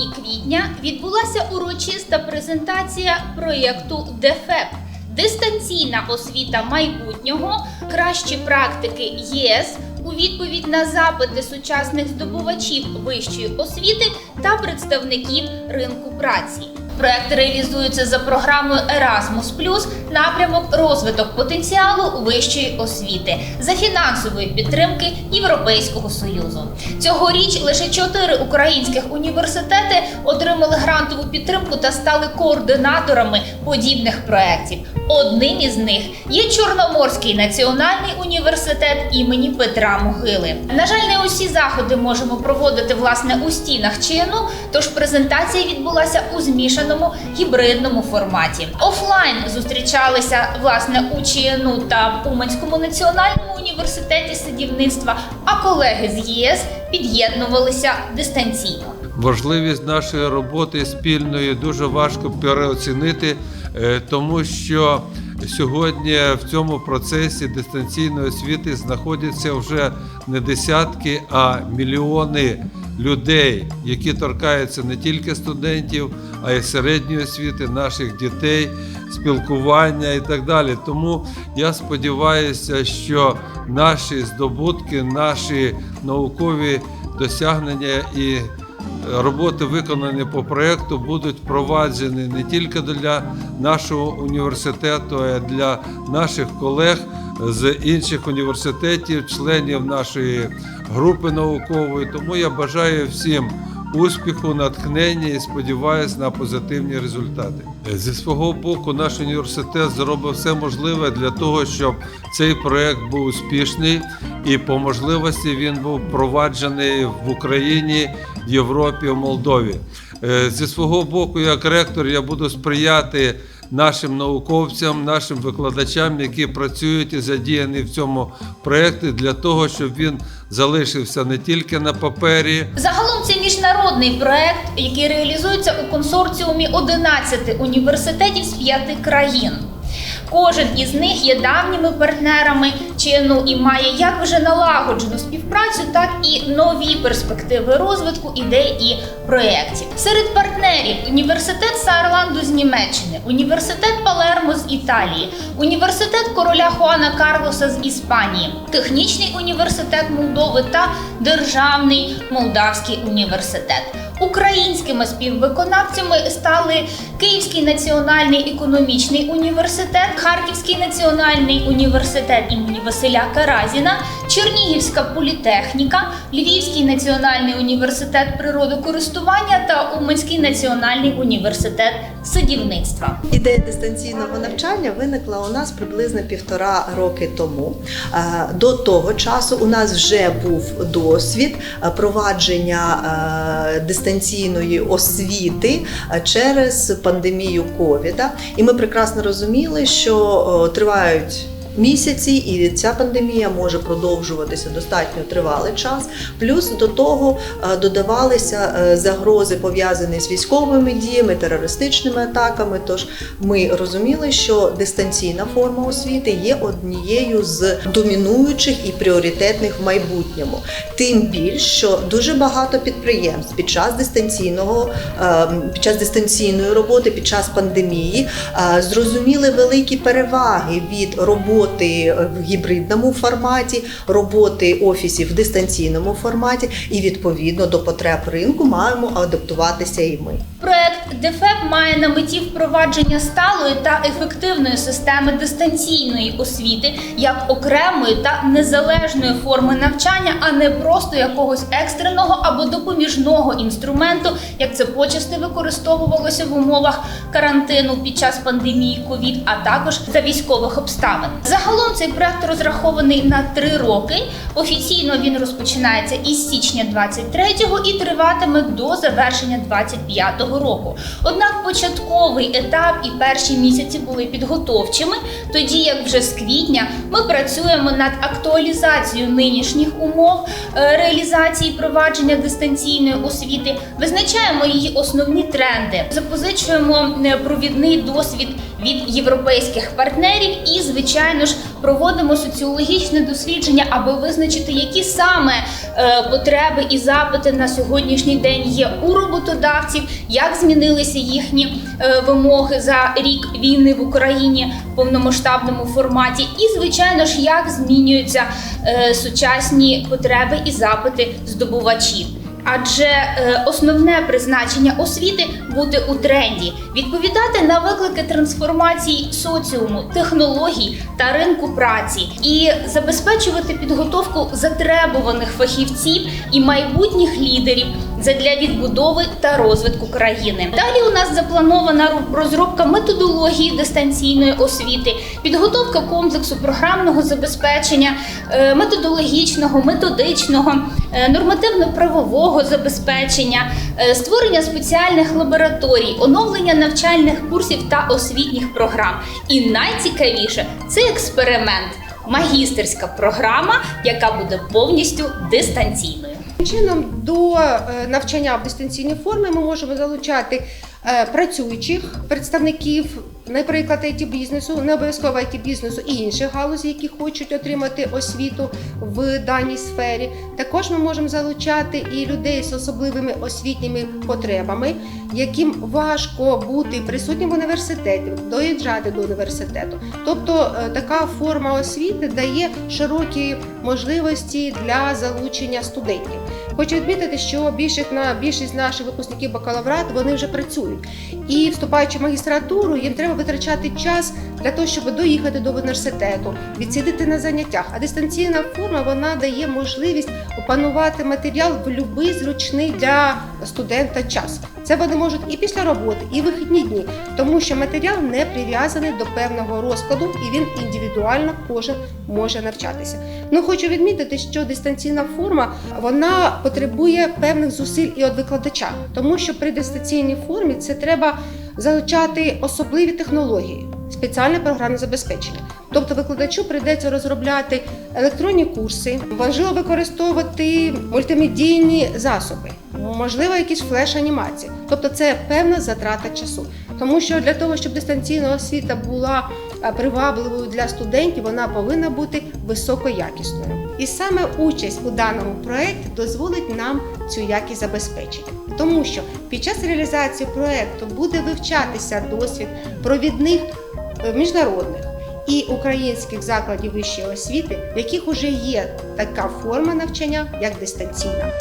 середині квітня відбулася урочиста презентація проєкту ДЕФЕП дистанційна освіта майбутнього, кращі практики ЄС у відповідь на запити сучасних здобувачів вищої освіти та представників ринку праці. Проект реалізується за програмою Erasmus+, напрямок розвиток потенціалу вищої освіти за фінансової підтримки Європейського союзу. Цьогоріч лише чотири українських університети отримали грантову підтримку та стали координаторами подібних проєктів. Одним із них є Чорноморський національний університет імені Петра Могили. На жаль, не усі заходи можемо проводити власне у стінах ЧНУ, тож презентація відбулася у змішаному гібридному форматі. Офлайн зустрічалися власне у ЧНУ та Уманському національному університеті садівництва, а колеги з ЄС під'єднувалися дистанційно. Важливість нашої роботи спільної дуже важко переоцінити, тому що сьогодні в цьому процесі дистанційної освіти знаходяться вже не десятки, а мільйони людей, які торкаються не тільки студентів, а й середньої освіти, наших дітей, спілкування і так далі. Тому я сподіваюся, що наші здобутки, наші наукові досягнення і роботи, виконані по проекту, будуть проваджені не тільки для нашого університету, а й для наших колег з інших університетів, членів нашої групи наукової. Тому я бажаю всім успіху, натхнення і сподіваюся на позитивні результати. Зі свого боку, наш університет зробив все можливе для того, щоб цей проект був успішний і по можливості він був впроваджений в Україні, Європі, в Молдові. Е, Зі свого боку, як ректор, я буду сприяти нашим науковцям, нашим викладачам, які працюють і задіяні в цьому проєкті, для того, щоб він залишився не тільки на папері. Загалом це міжнародний проект, який реалізується у консорціумі 11 університетів з п'яти країн. Кожен із них є давніми партнерами ЧНУ і має як вже налагоджену співпрацю, так і нові перспективи розвитку ідей і проєктів. Серед партнерів університет Саерланду з Німеччини, університет Палермо з Італії, університет короля Хуана Карлоса з Іспанії, технічний університет Молдови та Державний Молдавський університет. Українськими співвиконавцями стали Київський національний економічний університет, Харківський національний університет імені Василя Каразіна, Чернігівська політехніка, Львівський національний університет природокористування та Уманський національний університет садівництва. Ідея дистанційного навчання виникла у нас приблизно півтора роки тому. Е, До того часу у нас вже був досвід провадження е, дистанційної освіти е, через пандемію ковіда. І ми прекрасно розуміли, що о, тривають. Місяці, і ця пандемія може продовжуватися достатньо тривалий час. Плюс до того е, додавалися е, загрози пов'язані з військовими діями, терористичними атаками. Тож ми розуміли, що дистанційна форма освіти є однією з домінуючих і пріоритетних в майбутньому. Тим більш, що дуже багато підприємств під час дистанційного е, під час дистанційної роботи, під час пандемії зрозуміли великі переваги від роботи в гібридному форматі, роботи офісів в дистанційному форматі, і відповідно до потреб ринку маємо адаптуватися і ми. Проект ДЕФЕП має на меті впровадження сталої та ефективної системи дистанційної освіти як окремої та незалежної форми навчання, а не просто якогось екстреного або допоміжного інструменту, як це почасти використовувалося в умовах карантину під час пандемії ковід, а також за військових обставин. Загалом цей проект розрахований на три роки. Офіційно він розпочинається із січня 23-го і триватиме до завершення 25-го року. Однак початковий етап і перші місяці були підготовчими, тоді як вже з квітня ми працюємо над актуалізацією нинішніх умов е, реалізації провадження дистанційної освіти, визначаємо її основні тренди, запозичуємо е, провідний досвід від європейських партнерів і, звичайно ж, проводимо соціологічне дослідження, аби визначити, які саме е, потреби і запити на сьогоднішній день є у роботодавців, як змінилися їхні е, вимоги за рік війни в Україні в повномасштабному форматі, і звичайно ж, як змінюються е, сучасні потреби і запити здобувачів. Адже основне призначення освіти бути у тренді, відповідати на виклики трансформації соціуму, технологій та ринку праці. І забезпечувати підготовку затребуваних фахівців і майбутніх лідерів задля відбудови та розвитку країни. Далі у нас запланована розробка методології дистанційної освіти, підготовка комплексу програмного забезпечення, е, методологічного, методичного, е, нормативно-правового забезпечення, е, створення спеціальних лабораторій, оновлення навчальних курсів та освітніх програм. І найцікавіше це експеримент, магістерська програма, яка буде повністю дистанційною. Чином до е, навчання в дистанційній формі ми можемо залучати е, працюючих представників, наприклад, it бізнесу, не обов'язково it бізнесу і інших галузей, які хочуть отримати освіту в даній сфері. Також ми можемо залучати і людей з особливими освітніми потребами, яким важко бути присутнім в університеті, доїжджати до університету. Тобто е, така форма освіти дає широкі можливості для залучення студентів. Хочу відмітити, що більшість на більшість наших випускників бакалаврат вони вже працюють, і вступаючи в магістратуру, їм треба витрачати час для того, щоб доїхати до університету, відсидіти на заняттях. А дистанційна форма вона дає можливість опанувати матеріал в будь-який зручний для студента час. Це вони можуть і після роботи, і вихідні дні, тому що матеріал не прив'язаний до певного розкладу, і він індивідуально кожен може навчатися. Ну хочу відмітити, що дистанційна форма вона потребує певних зусиль і від викладача, тому що при дистанційній формі це треба залучати особливі технології. Спеціальне програмне забезпечення, тобто викладачу прийдеться розробляти електронні курси, важливо використовувати мультимедійні засоби, можливо, якісь флеш-анімації. Тобто це певна затрата часу. Тому що для того, щоб дистанційна освіта була е, привабливою для студентів, вона повинна бути високоякісною. І саме участь у даному проєкті дозволить нам цю якість забезпечити. Тому що під час реалізації проєкту буде вивчатися досвід провідних міжнародних і українських закладів вищої освіти, в яких вже є така форма навчання, як дистанційна.